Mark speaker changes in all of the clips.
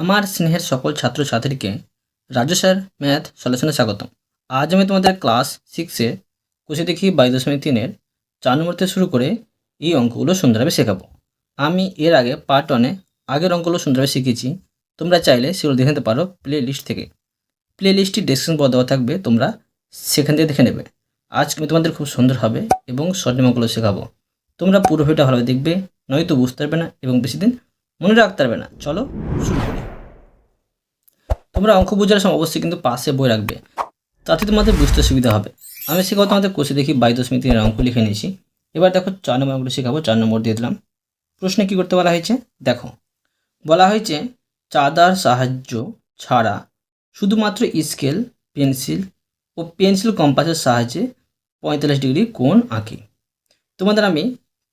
Speaker 1: আমার স্নেহের সকল ছাত্রছাত্রীকে রাজু স্যার ম্যাথ সলিউশনে স্বাগতম। আজ আমি তোমাদের ক্লাস সিক্সে কুশি দেখি বাইশ দশমিক তিনের চার নম্বর থেকে শুরু করে এই অঙ্কগুলো সুন্দরভাবে শেখাবো। আমি এর আগে পার্ট ওয়ানে আগের অঙ্কগুলো সুন্দরভাবে শিখেছি। তোমরা চাইলে সেগুলো দেখে নিতে পারো প্লে লিস্ট থেকে প্লে লিস্টটি ডেসক্রিপশন বক্স দেওয়া থাকবে, তোমরা সেখান থেকে দেখে নেবে। আজ আমি তোমাদের খুব সুন্দর হবে এবং সঠিক অঙ্কগুলো শেখাবো। তোমরা পুরো ভিডিওটা ভালোভাবে দেখবে, নয়তো বুঝতে পারবে না এবং বেশি দিন মনে রাখতে পারবে না। চলো শুরু করি। তোমরা অঙ্ক বোঝার সময় অবশ্যই কিন্তু পাশে বই রাখবে। তাতে তোমাদের বুঝতে সুবিধা হবে। আমি শেখাবো তোমাদের কোষে দেখি বাইশ দশমিক তিনের অঙ্ক লিখে নিয়েছি। এবার দেখো চার নম্বর অঙ্কটা শেখাবো, চার নম্বর দিয়ে দিলাম। প্রশ্নে কী করতে বলা হয়েছে? দেখো, বলা হয়েছে চাঁদার সাহায্য ছাড়া শুধুমাত্র স্কেল, পেন্সিল ও পেন্সিল কম্পাসের সাহায্যে পঁয়তাল্লিশ ডিগ্রি কোণ আঁকি। তোমাদের আমি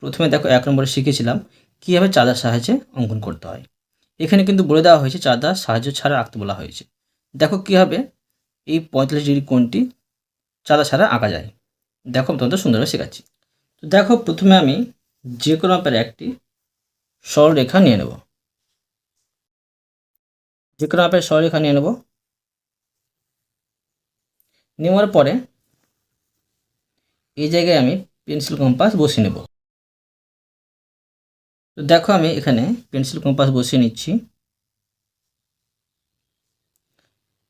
Speaker 1: প্রথমে দেখো এক নম্বরে শিখেছিলাম কীভাবে চাঁদার সাহায্যে অঙ্কন করতে হয়। এখানে কিন্তু বলে দেওয়া হয়েছে চাঁদার সাহায্য ছাড়া আঁকতে বলা হয়েছে। দেখো কীভাবে এই পঁয়তাল্লিশ ডিগ্রি কোণটি চাঁদা ছাড়া আঁকা যায়। দেখো তোমাদের সুন্দরভাবে শেখাচ্ছি। তো দেখো, প্রথমে আমি যে কোনো মাপের একটি সরলরেখা নিয়ে নেব। যে কোনো মাপের সরলরেখা নিয়ে নেব। নেওয়ার পরে এই জায়গায় আমি পেন্সিল কম্পাস বসিয়ে নেব। তো দেখো আমি এখানে পেন্সিল কম্পাস বসিয়ে নিচ্ছি।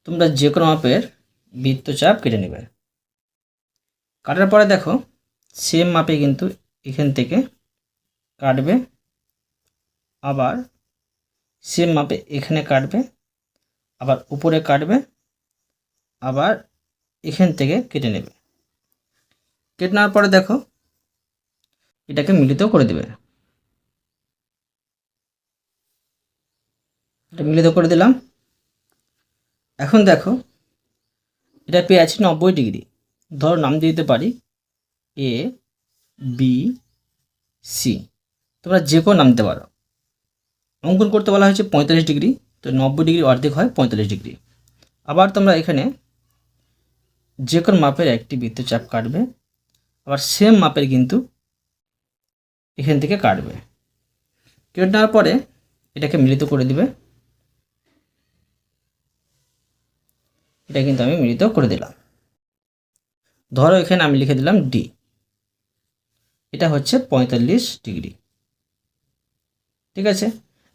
Speaker 1: তোমরা যে কোনো মাপের বৃত্তচাপ কেটে নেবে। কাটার পরে দেখো সেম মাপে কিন্তু এখান থেকে কাটবে, আবার সেম মাপে এখানে কাটবে, আবার উপরে কাটবে, আবার এখান থেকে কেটে নেবে। কেটে নেওয়ার পরে দেখো, এটাকে মিলিত করে দেবে। এটা মিলিত করে দিলাম। এখন দেখো, এটা পেয়ে আছে নব্বই ডিগ্রি। ধরো নাম দিয়ে দিতে পারি। এ বি সি তোমরা যে কোনো নাম দিতে পারো। অঙ্কন করতে বলা হয়েছে পঁয়তাল্লিশ ডিগ্রি। তো নব্বই ডিগ্রি অর্ধেক হয় পঁয়তাল্লিশ ডিগ্রি। আবার তোমরা এখানে যে কোনো মাপের একটি বৃত্তচাপ কাটবে। আবার সেম মাপের কিন্তু এখান থেকে কাটবে। কেটে নেওয়ার পরে এটাকে মিলিত করে দিবে। এটা কিন্তু আমি মিলিত করে দিলাম। ধরো এখানে আমি লিখে দিলাম ডি এটা হচ্ছে পঁয়তাল্লিশ ডিগ্রি। ঠিক আছে?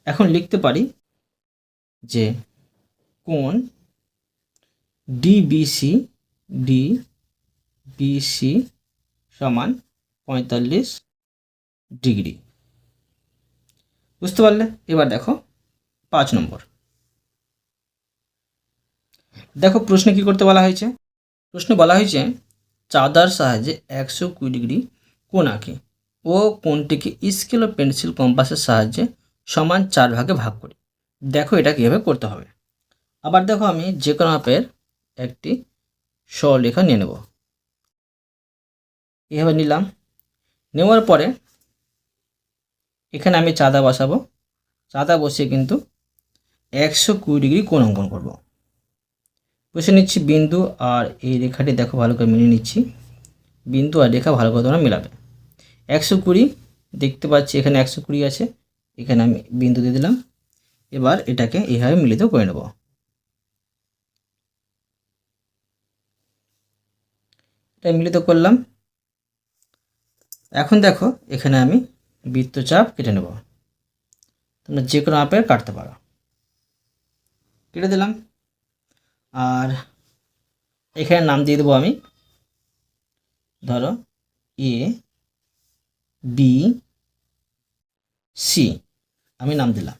Speaker 1: এখন লিখতে পারি যে কোন ডিবিসি ডি বিসি সমান পঁয়তাল্লিশ ডিগ্রি। বুঝতে পারলে? এবার দেখো পাঁচ নম্বর। দেখো প্রশ্নে কি করতে বলা হয়েছে? প্রশ্নে বলা হয়েছে, চাঁদার সাহায্যে একশো কুড়ি ডিগ্রি কোণ আঁকি ও কোণটিকে স্কেল ও পেন্সিল কম্পাসের সাহায্যে সমান চার ভাগে ভাগ করি। দেখো এটা কীভাবে করতে হবে। আবার দেখো আমি যে কোনো মাপের একটি স্বলেখা নিয়ে নেব। এভাবে নিলাম। নেওয়ার পরে এখানে আমি চাঁদা বসাবো। চাঁদা বসিয়ে কিন্তু একশো কুড়ি ডিগ্রি কোণ অঙ্কন করব। বসে নিচ্ছি বিন্দু আর এই রেখাটি দেখো ভালো করে মিলিয়ে নিচ্ছি। বিন্দু আর রেখা ভালো করে তোমরা মিলাবে। একশো কুড়ি, দেখতে পাচ্ছি এখানে একশো কুড়ি আছে। এখানে আমি বিন্দু দিয়ে দিলাম। এবার এটাকে এইভাবে মিলিত করে নেব। এটা মিলিত করলাম। এখন দেখো এখানে আমি বৃত্তচাপ কেটে নেব। তোমরা যে কোনো মাপে কাটতে পারো। কেটে দিলাম। আর এখানে নাম দিয়ে দেবো আমি। ধরো এ বি সি আমি নাম দিলাম।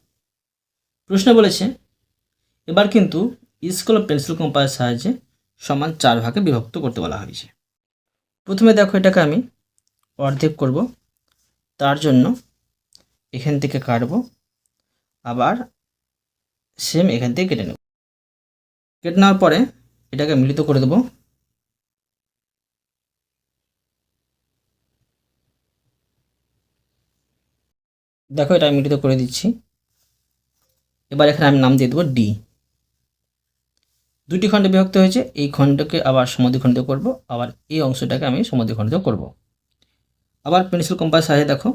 Speaker 1: প্রশ্ন বলেছে, এবার কিন্তু স্কুল পেন্সিল কম্পাসের সাহায্যে সমান চার ভাগে বিভক্ত করতে বলা হয়েছে। প্রথমে দেখো এটাকে আমি অর্ধেক করব, তার জন্য এখান থেকে কাটবো, আবার সেম এখান থেকে কেটে নেব। কেটে নেওয়ার পরে এটাকে মিলিত করে দেব। দেখো এটা আমি মিলিত করে দিচ্ছি। এবার এখানে আমি নাম দিয়ে দেবো ডি দুটি খণ্ডে বিভক্ত হয়েছে, এই খণ্ডকে আবার সমাধিখণ্ডিত করব, আবার এই অংশটাকে আমি সমাধিখণ্ডিত করব। আবার পেন্সিল কম্পাস সাহায্যে দেখো।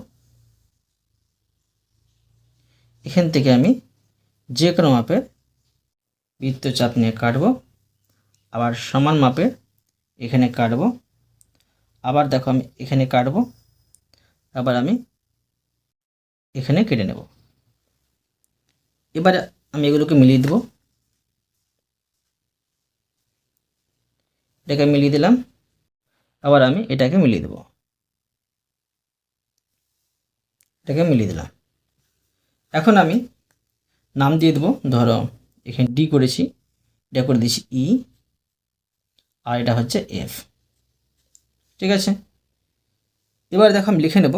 Speaker 1: এখান থেকে আমি যে কোনো মাপের বৃত্তচাপ নিয়ে কাটব। আবার সমান মাপের এখানে কাটব। আবার দেখো আমি এখানে কাটব। আবার আমি এখানে কেটে নেব। এবারে আমি এগুলোকে মিলিয়ে দেব। এটাকে মিলিয়ে দিলাম। আবার আমি এটাকে মিলিয়ে দেব। এটাকে মিলিয়ে দিলাম। এখন আমি নাম দিয়ে দেবো, ধরো এখানে ডি করেছি এটা করে দিয়েছি ই আর এটা হচ্ছে এফ ঠিক আছে? এবার দেখো আমি লিখে নেব।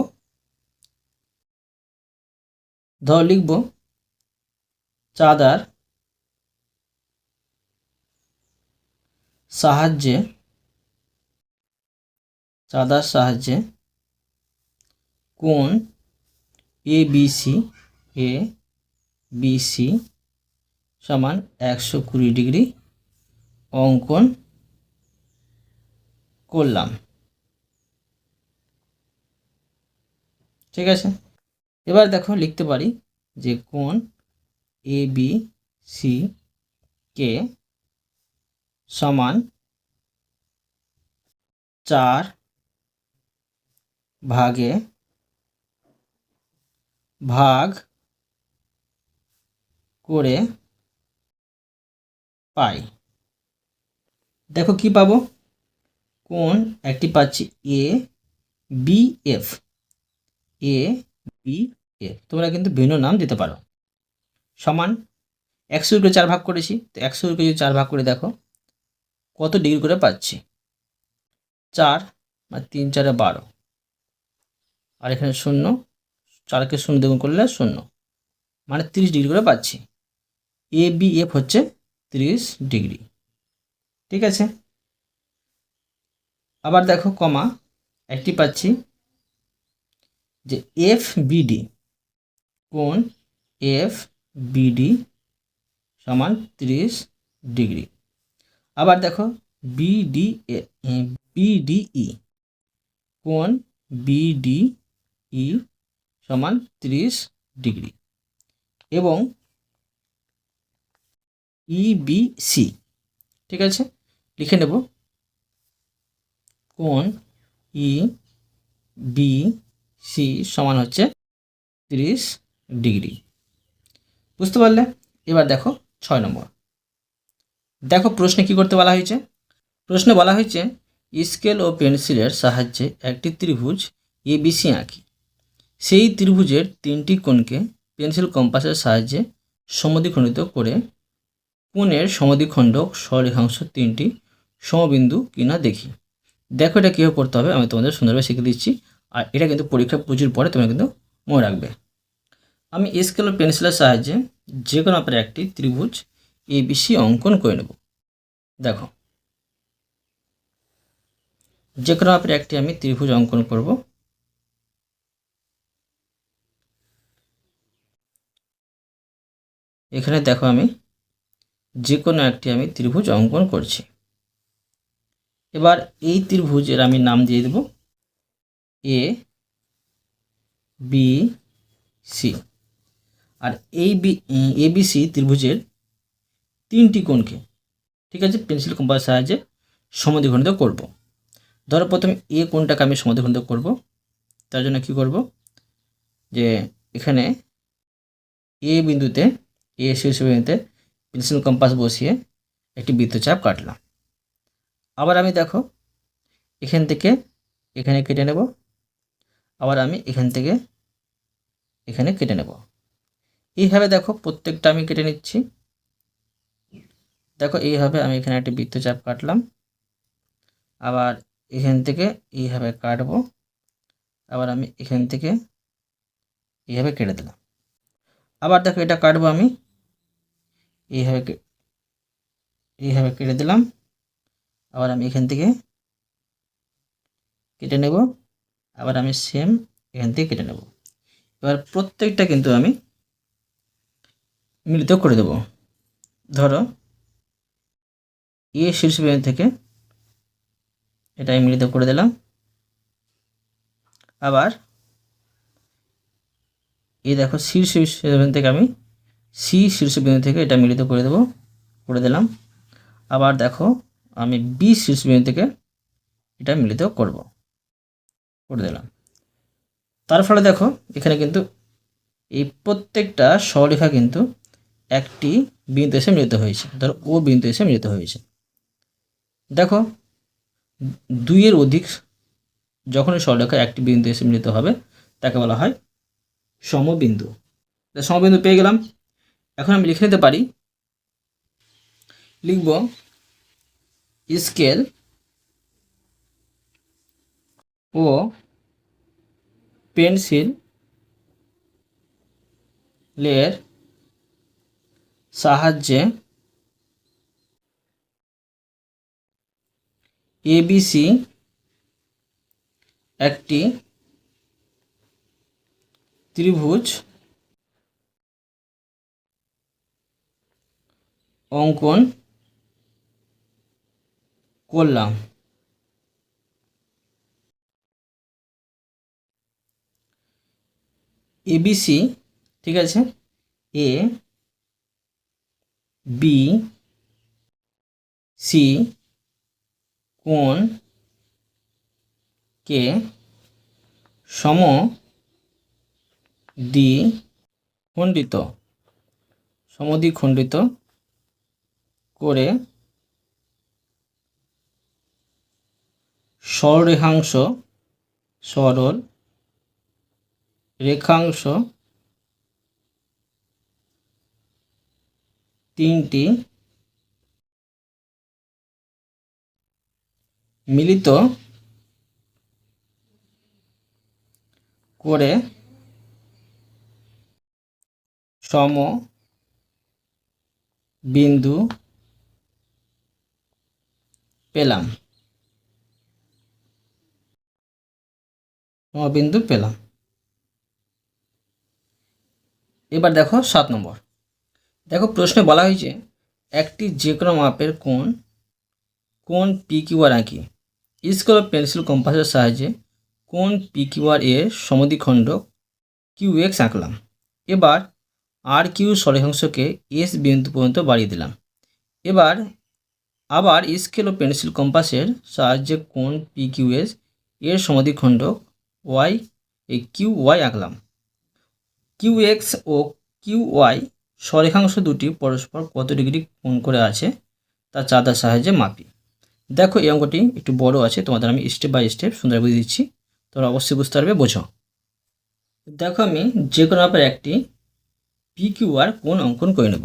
Speaker 1: ধর লিখব চাঁদার সাহায্যে চাঁদার সাহায্যে কোন A B C A B C সমান একশো কুড়ি ডিগ্রি অঙ্কন করলাম। ঠিক আছে? এবার দেখো লিখতে পারি যে কোন এ বি সি কে সমান চার ভাগে ভাগ করে পাই। দেখো কি পাবো? কোন একটি পাচ্ছি? A B F A B F তোমরা কিন্তু ভিন্ন নাম দিতে পারো। সমান একশোকে চার ভাগ করেছি। তো একশোকে যদি চার ভাগ করে দেখো, কত ডিগ্রি করে পাচ্ছি? চার আর তিন চারে বারো। আর এখানে শূন্য, চারকে শূন্য দ্বিগুণ করলে শূন্য। মানে তিরিশ ডিগ্রি করে পাচ্ছি। এ বি এফ হচ্ছে তিরিশ ডিগ্রি। ঠিক আছে? আবার দেখো কমা, একটি পাচ্ছি যে এফ বিডি কোন এফ বিডি সমান তিরিশ ডিগ্রি। আবার দেখো বিডি বিডিই কোন বিডিই সমান তিরিশ ডিগ্রি। এবং ইবিসি ঠিক আছে? লিখে নেব। কোন ই বি সি সমান হচ্ছে তিরিশ ডিগ্রি। বুঝতে পারলে? এবার দেখো ছয় নম্বর। দেখো প্রশ্নে কি করতে বলা হয়েছে? প্রশ্নে বলা হয়েছে, স্কেল ও পেন্সিলের সাহায্যে একটি ত্রিভুজ এবিসি আঁকি। সেই ত্রিভুজের তিনটি কোণকে পেন্সিল কম্পাসের সাহায্যে সমদ্বিখণ্ডিত করে কোণের সমদ্বিখণ্ডক স্বরেখাংশ তিনটি, সমবিন্দু কিনা দেখি। দেখো এটা কীভাবে করতে হবে, আমি তোমাদের সুন্দরভাবে শিখে দিচ্ছি। আর এটা কিন্তু পরীক্ষা প্রচুর পরে তোমরা কিন্তু মনে রাখবে। আমি স্কেল ও পেন্সিলের সাহায্যে যে কোনো আপনার একটি ত্রিভুজ এ এবিসি অঙ্কন করে নেব। দেখো। যে কোনো আপনার একটি আমি ত্রিভুজ অঙ্কন করব। এখানে দেখো আমি যে কোনো একটি আমি ত্রিভুজ অঙ্কন করছি। এবার এই ত্রিভুজের আমি নাম দিয়ে দেব এ বি সি আর এই বি এ বি সি ত্রিভুজের তিনটি কোণকে, ঠিক আছে, পেন্সিল কম্পাসের সাহায্যে সমদ্বিখণ্ডিত করব। ধরো প্রথমে এ কোণটাকে আমি সমদ্বিখণ্ডিত করব। তার জন্য কি করব? যে এখানে এ বিন্দুতে এ শীর্ষ বিন্দুতে পেন্সিল কম্পাস বসিয়ে একটি বৃত্তচাপ কাটলাম। আবার আমি দেখো, এখান থেকে এখানে কেটে নেব, আবার আমি এখান থেকে এখানে কেটে নেব। এইভাবে দেখো প্রত্যেকটা আমি কেটে নিচ্ছি। দেখো এইভাবে আমি এখানে একটি বৃত্তচাপ কাটলাম। আবার এখান থেকে এইভাবে কাটবো, আবার আমি এখান থেকে এইভাবে কেটে দিলাম। আবার দেখো এটা কাটবো আমি। এইভাবে এইভাবে কেটে দিলাম। আবার আমি এখান থেকে কেটে নেব। আবার আমি সেম এখান থেকে কেটে নেব। এবার প্রত্যেকটা কিন্তু আমি মিলিত করে দেব। ধরো এ শীর্ষ বিন্দু থেকে এটা আমি মিলিত করে দিলাম। আবার, এই দেখো শীর্ষ বিন্দু থেকে আমি সি শীর্ষবিন্দু থেকে এটা মিলিত করে দেবো, করে দিলাম। আবার দেখো, আমি বি শীর্ষবিন্দু থেকে এটা মিলিত করব, করে দিলাম। তার ফলে দেখো, এখানে কিন্তু এই প্রত্যেকটা সরলেখা কিন্তু একটি বিন্দু এসে মিলিত হয়েছে। ধরো, ও বিন্দু এসে মিলিত হয়েছে। দেখো, দুইয়ের অধিক যখনই সরলেখা একটি বিন্দু এসে মিলিত হবে, তাকে বলা হয় সমবিন্দু। সমবিন্দু পেয়ে গেলাম। এখন আমি লিখে নিতে পারি। লিখব স্কেল ও পেন্সিল লের সাহায্যে এবিসি একটি ত্রিভুজ অঙ্কন করলাম। এবিসি ঠিক আছে? এ বি সি কোণ কে সম দ্বি খণ্ডিত। সমদ্বিখণ্ডিত করে সরলরেখাংশ সরল রেখাংশ তিনটি মিলিত করে সম বিন্দু পেলাম। সমবিন্দু পেলাম। এবার দেখো সাত নম্বর। দেখো প্রশ্নে বলা হয়েছে, একটি যে কোনো মাপের কোন কোন পি কিউআর আঁকি। স্কেল ও পেন্সিল কম্পাসের সাহায্যে কোন পি কিউআর এর সমদ্বিখণ্ড কিউ এক্স আঁকলাম। এবার আর কিউ সরেহাংশকে এস বিন্দু পর্যন্ত বাড়িয়ে দিলাম। এবার আবার স্কেল ও পেন্সিল কম্পাসের সাহায্যে কোন পি কিউ এস এর সমদ্বিখণ্ড ওয়াই, এই কিউ ওয়াই আঁকলাম। কিউ এক্স ও কিউ ওয়াই সরেখাংশ দুটি পরস্পর কত ডিগ্রি কোণ করে আছে তা চাঁদার সাহায্যে মাপি। দেখো এই অঙ্কটি একটু বড় আছে, তোমাদের আমি স্টেপ বাই স্টেপ সুন্দর বুঝিয়ে দিচ্ছি তোমরা অবশ্যই বুঝতে পারবে, বোঝো। দেখো আমি যে কোনো ব্যাপারে একটি পি কিউ আর কোন অঙ্কন করে নেব।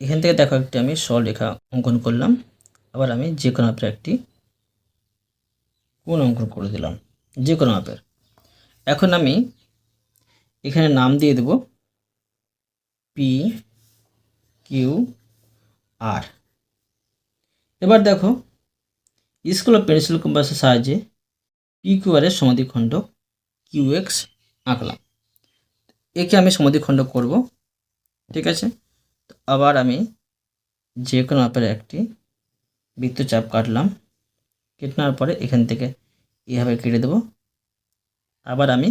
Speaker 1: এখান থেকে দেখো একটি আমি সরলরেখা অঙ্কন করলাম। আবার আমি যে কোনো ব্যাপারে একটি কোন অঙ্কন করে দিলাম, যে কোনো মাপের। এখন আমি এখানে নাম দিয়ে দেব পি কিউ আর এবার দেখো, স্কুল অফ পেন্সিল কম্পাসের সাহায্যে পি কিউ আরের সমাধিখণ্ড কিউ এক্স আঁকলাম। একে আমি সমাধিখণ্ড করব, ঠিক আছে? আবার আমি যে কোনো মাপের একটি বৃত্তচাপ কাটলাম কেটে নেওয়ার পরে এখান থেকে এভাবে কেটে দেবো। আবার আমি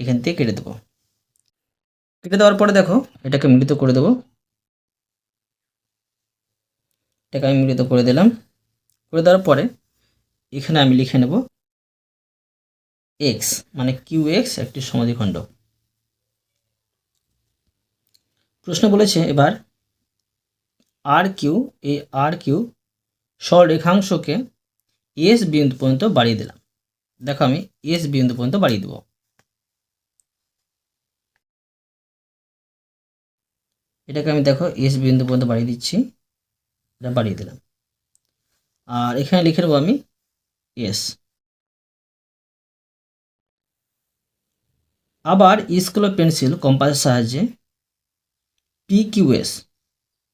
Speaker 1: এখান থেকে কেটে দেবো। কেটে দেওয়ার পরে দেখো, এটাকে মিলিত করে দেবো। এটাকে আমি মিলিত করে দিলাম। করে দেওয়ার পরে এখানে আমি লিখে নেব এক্স মানে কিউ এক্স একটি সমাধিখণ্ড। প্রশ্ন বলেছে এবার আর কিউ এই আর কিউ সরেখাংশকে এস বিন্দু পর্যন্ত বাড়িয়ে দিলাম। দেখো আমি এস বিন্দু পর্যন্ত বাড়িয়ে দেবো। এটাকে আমি দেখো এস বিন্দু পর্যন্ত বাড়িয়ে দিচ্ছি। এটা বাড়িয়ে দিলাম। আর এখানে লিখে নেব আমি এস আবার স্কুল পেন্সিল, কম্পাসের সাহায্যে পি কিউ এস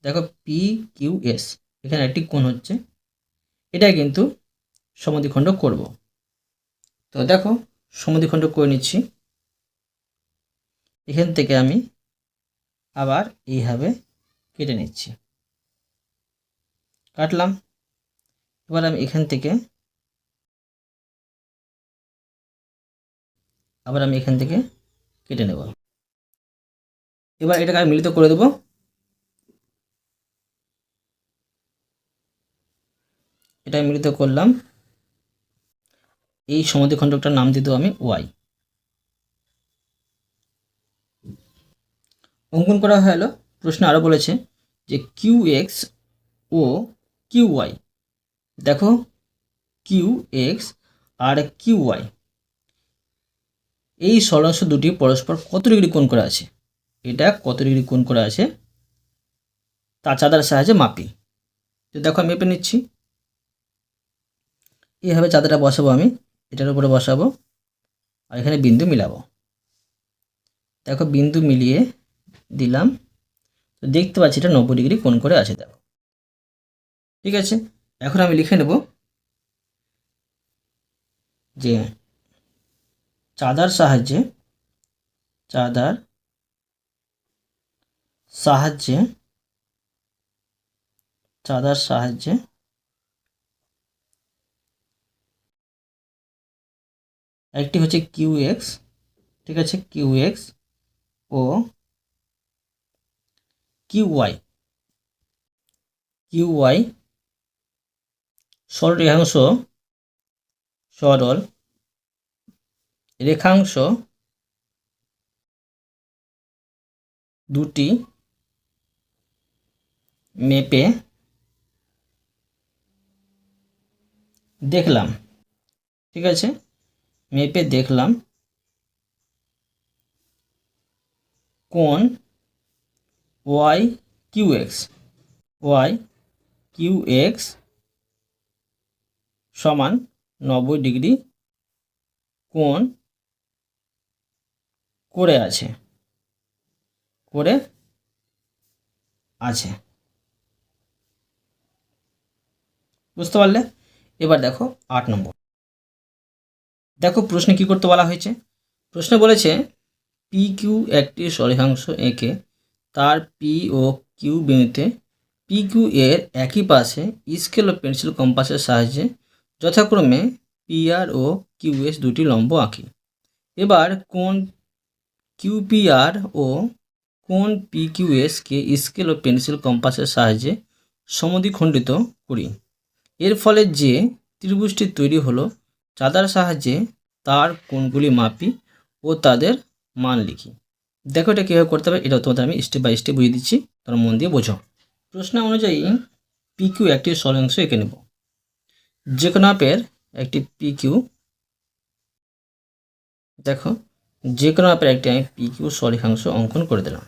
Speaker 1: দেখো পি কিউ এস এখানে একটি কোণ হচ্ছে। এটা কিন্তু সমদ্বিখণ্ড করব। তো দেখো সমদ্বিখণ্ড করে নিচ্ছি। এখান থেকে আমি আবার এইভাবে কেটে নিচ্ছি। কাটলাম। এবার আমি এখান থেকে আবার আমি এখান থেকে কেটে নেব। এবার এটাকে আমি মিলিত করে দেবো। এটা মিলিত করলাম। এই সমাধিখণ্ডকটার নাম দেবো আমি ওয়াই। অঙ্কন করা হলো প্রশ্ন আরও বলেছে যে কিউ এক্স ও কিউ ওয়াই। দেখো, কিউ এক্স আর কিউ ওয়াই। এই সরাংশ দুটি পরস্পর কত ডিগ্রি কোণ করে আছে? এটা কত ডিগ্রি কোণ করে আছে? তা চাঁদার সাহায্যে মাপি। তো দেখো আমি মেপে নিচ্ছি। এইভাবে চাঁদাটা বসাবো আমি। এটার উপরে বসাবো। আর এখানে বিন্দু মিলাবো। দেখো বিন্দু মিলিয়ে দিলাম। তো দেখতে পাচ্ছি এটা নব্বই ডিগ্রি কোণ করে আছে, দেখো। ঠিক আছে? এখন আমি লিখে নেব যে চাঁদার সাহায্যে, চাঁদার সাহায্যে, চাঁদার সাহায্যে, একটি হচ্ছে কিউ এক্স, ঠিক আছে, কিউ এক্স ও কিউ ওয়াই। কিউ ওয়াই সরল রেখাংশ সরল, রেখাংশ, দুটি মেপে দেখলাম। ঠিক আছে? মেপে দেখলাম কোন Y Q X. Y Q X সমান নব্বই ডিগ্রি কোণ করে আছে। করে আছে। বুঝতে পারলে? এবার দেখো আট নম্বর। দেখো প্রশ্নে কি করতে বলা হয়েছে? প্রশ্নে বলেছে পি কিউ একটি সরেহাংশ এঁকে তার পি ও কিউ বিন্দুতে পি কিউ এর একই পাশে স্কেল ও পেন্সিল কম্পাসের সাহায্যে যথাক্রমে পি আর ও কিউ এস দুটি লম্ব আঁকি। এবার কোন কিউপিআর ও কোন পি কিউ এসকে স্কেল ও পেন্সিল কম্পাসের সাহায্যে সমদ্বিখণ্ডিত করি? এর ফলে যে ত্রিভুজটি তৈরি হলো, চাঁদার সাহায্যে তার কোণগুলি মাপি ও তাদের মান লিখি। দেখো এটা কীভাবে করতে হবে, এটা তোমাদের আমি স্টেপ বাই স্টেপ বুঝিয়ে দিচ্ছি, তোমরা মন দিয়ে বোঝো। প্রশ্ন অনুযায়ী পি কিউ একটি সরলাংশ এঁকে নেব। যে কোনো অ্যাপের একটি পি কিউ দেখো যে কোনো অ্যাপের একটি আমি পি কিউ সরেখাংশ অঙ্কন করে দিলাম।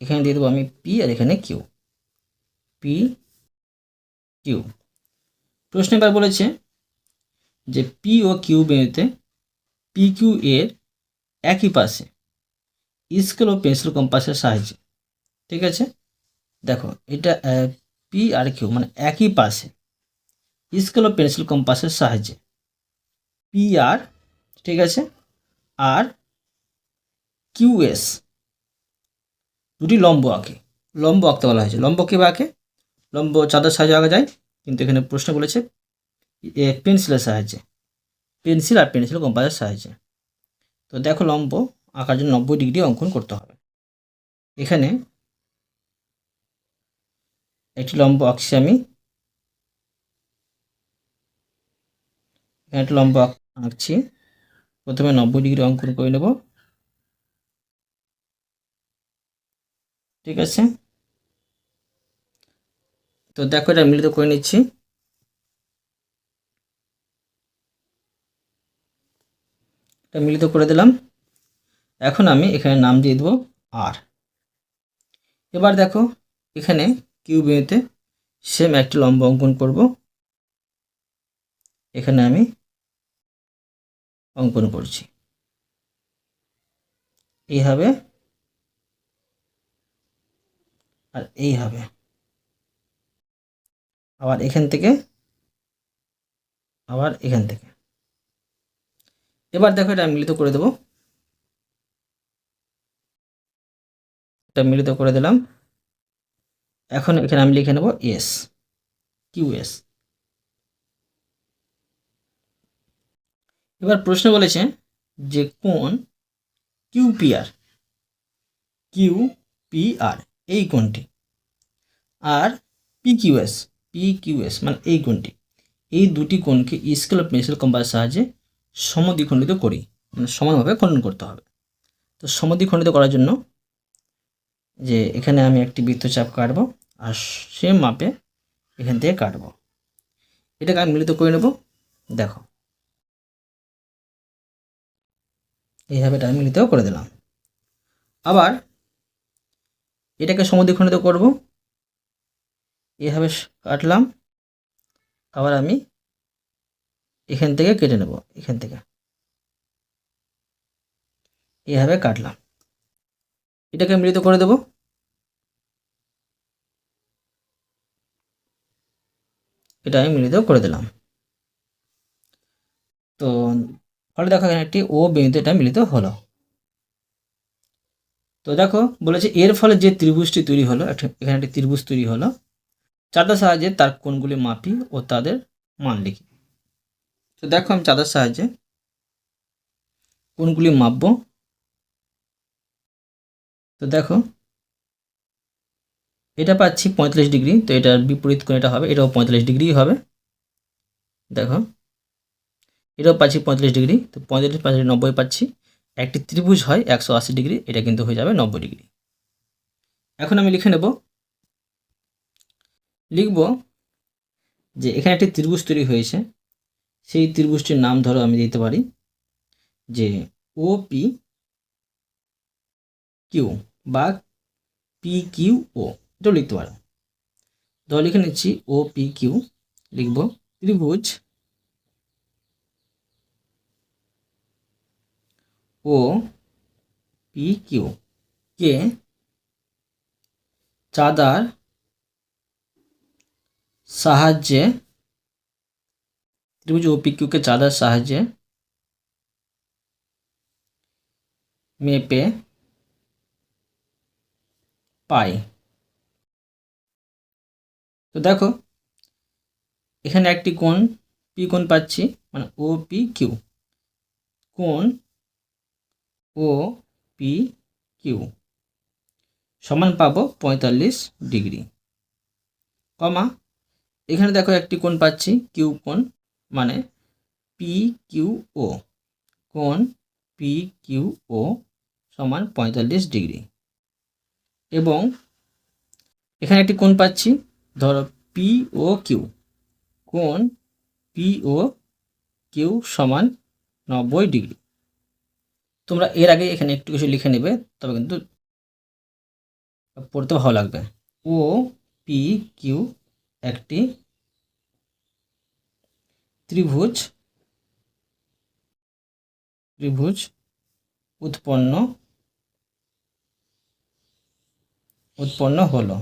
Speaker 1: এখানে দিয়ে দেবো আমি পি আর এখানে কিউ পি কিউ। প্রশ্ন এবার বলেছে যে পি ও কিউ বিন্দুতে পি কিউ এর একই পাশে স্কেল ও পেন্সিল কম্পাসের সাহায্যে। ঠিক আছে? দেখো, এটা পি আর কিউ মানে একই পাশে স্কেল ও পেন্সিল কম্পাসের সাহায্যে। পি আর, ঠিক আছে? আর কিউএস দুটি লম্ব আঁকে। লম্ব আঁকতে বলা হয়েছে। লম্ব কীভাবে আঁকে? লম্ব চাঁদার সাহায্যে আঁকা যায়, কিন্তু এখানে প্রশ্ন বলেছে পেন্সিলের সাহায্যে, পেন্সিল আর পেন্সিল কম্পাসের সাহায্যে। তো দেখো লম্ব আঁকার জন্য নব্বই ডিগ্রি অঙ্কন করতে হবে। এখানে একটি লম্ব আঁকছি আমি। একটি লম্ব আঁকছি। প্রথমে নব্বই ডিগ্রি অঙ্কন করে নেব। ঠিক আছে? তো দেখো, এটা মিলিত করে নিচ্ছি। এটা মিলিত করে দিলাম। এখন আমি এখানে নাম দিয়ে দেবো আর এবার দেখো, এখানে কিউবিতে সেম একটি লম্ব অঙ্কন করব। এখানে আমি অঙ্কন করছি। এইভাবে আর এইভাবে আবার এখান থেকে, আবার এখান থেকে। এবার দেখো এটা মিলিত করে দেব। এটা মিলিত করে দিলাম। এখন এখানে আমি লিখে নেব এস কিউ এস। এবার প্রশ্ন বলেছে যে কোন কিউপিআর কিউ পি আর, এই কোনটি? আর P Q S P Q S মানে এই কোণটি। এই দুটি কোণকে স্কেল অফ পেন্সিল কম্পাসের সাহায্যে সমদ্বিখণ্ডিত করি। মানে সমানভাবে খণ্ডন করতে হবে। তো সমদ্বিখণ্ডিত করার জন্য যে এখানে আমি একটি বৃত্তচাপ কাটবো আর সে মাপে এখান থেকে কাটব। এটাকে আমি মিলিত করে নেব। দেখো। এইভাবে এটা আমি মিলিত করে দিলাম। আবার এটাকে সমদ্বিখণ্ডিত করব। এভাবে কাটলাম। আবার আমি এখান থেকে কেটে নেব, এখান থেকে। এভাবে কাটলাম। এটাকে মিলিত করে দেব। এটা আমি মিলিত করে দিলাম। তো ফলে দেখো এখানে একটি ও বিন্দু এটা মিলিত হলো। তো দেখো বলেছে এর ফলে যে ত্রিভুজটি তৈরি হলো, একটা এখানে একটি ত্রিভুজ তৈরি হলো। চাঁদার সাহায্যে তার কোণগুলি মাপি ও তাদের মান লিখি। তো দেখো আমি চাঁদার সাহায্যে কোণগুলি মাপবো। তো দেখো, এটা পাচ্ছি পঁয়তাল্লিশ ডিগ্রি, তো এটার বিপরীত কোণ এটা হবে, এটাও পঁয়তাল্লিশ ডিগ্রি হবে। দেখো, এটাও পাচ্ছি পঁয়তাল্লিশ ডিগ্রি, তো পঁয়তাল্লিশ পাঁচ নব্বই পাচ্ছি। একটি ত্রিভুজ হয় একশো আশি ডিগ্রি, এটা কিন্তু হয়ে যাবে নব্বই ডিগ্রি। এখন আমি লিখে নেব লিখব যে এখানে একটি ত্রিভুজ তৈরি হয়েছে। সেই ত্রিভুজটির নাম ধরো আমি দিতে পারি যে ও পি কিউ বা পি কিউ ও এটাও লিখতে পারো। ধরো লিখে নিচ্ছি ও পি কিউ লিখব ত্রিভুজ ও পি কিউ কে চাঁদার সাহায্যে, ত্রিভুজ ও পি কিউকে চাঁদার সাহায্যে, মেপে পাই। তো দেখো, এখানে একটি কোণ পি কোণ পাচ্ছি মানে ও পি কিউ কোণ ও পি কিউ সমান পাবো পঁয়তাল্লিশ ডিগ্রি, কমা এখানে দেখো একটি কোণ পাচ্ছি কিউ কোণ মানে পি কিউ ও কোণ পি কিউ ও সমান পঁয়তাল্লিশ ডিগ্রি। এবং এখানে একটি কোণ পাচ্ছি, ধরো পি ও কিউ কোণ পি ও কিউ সমান নব্বই ডিগ্রি। তোমরা এর আগে এখানে একটু কিছু লিখে নেবে, তবে কিন্তু পড়তে ভালো লাগবে। ও পি কিউ একটি ত্রিভুজ ত্রিভুজ উৎপন্ন উৎপন্ন হলো।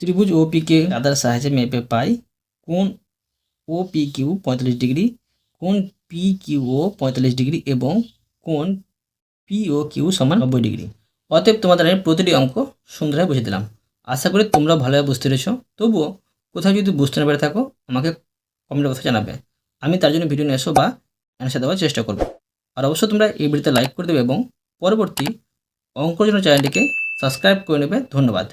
Speaker 1: ত্রিভুজ ও পি কে আদার সাহায্যে মেপে পাই। কোন ও পি কিউ পঁয়তাল্লিশ ডিগ্রি কোন পি কিউ ও পঁয়তাল্লিশ ডিগ্রি এবং কোন পি ও কিউ সমান নব্বই ডিগ্রি। অতএব তোমাদের প্রতিটি অঙ্ক সুন্দরভাবে বুঝে দিলাম। আশা করি তোমরা ভালোভাবে বুঝতে পেরেছ। তবুও কোথাও যদি বুঝতে না পেরে থাকো, আমাকে কমেন্ট বক্সে জানাবে। আমি তার জন্য ভিডিও নিয়ে এসো বা অ্যান্সার দেওয়ার চেষ্টা করব। আর অবশ্যই তোমরা এই ভিডিওতে লাইক করে দেবে এবং পরবর্তী অঙ্কর জন্য চ্যানেলটিকে সাবস্ক্রাইব করে নেবে। ধন্যবাদ।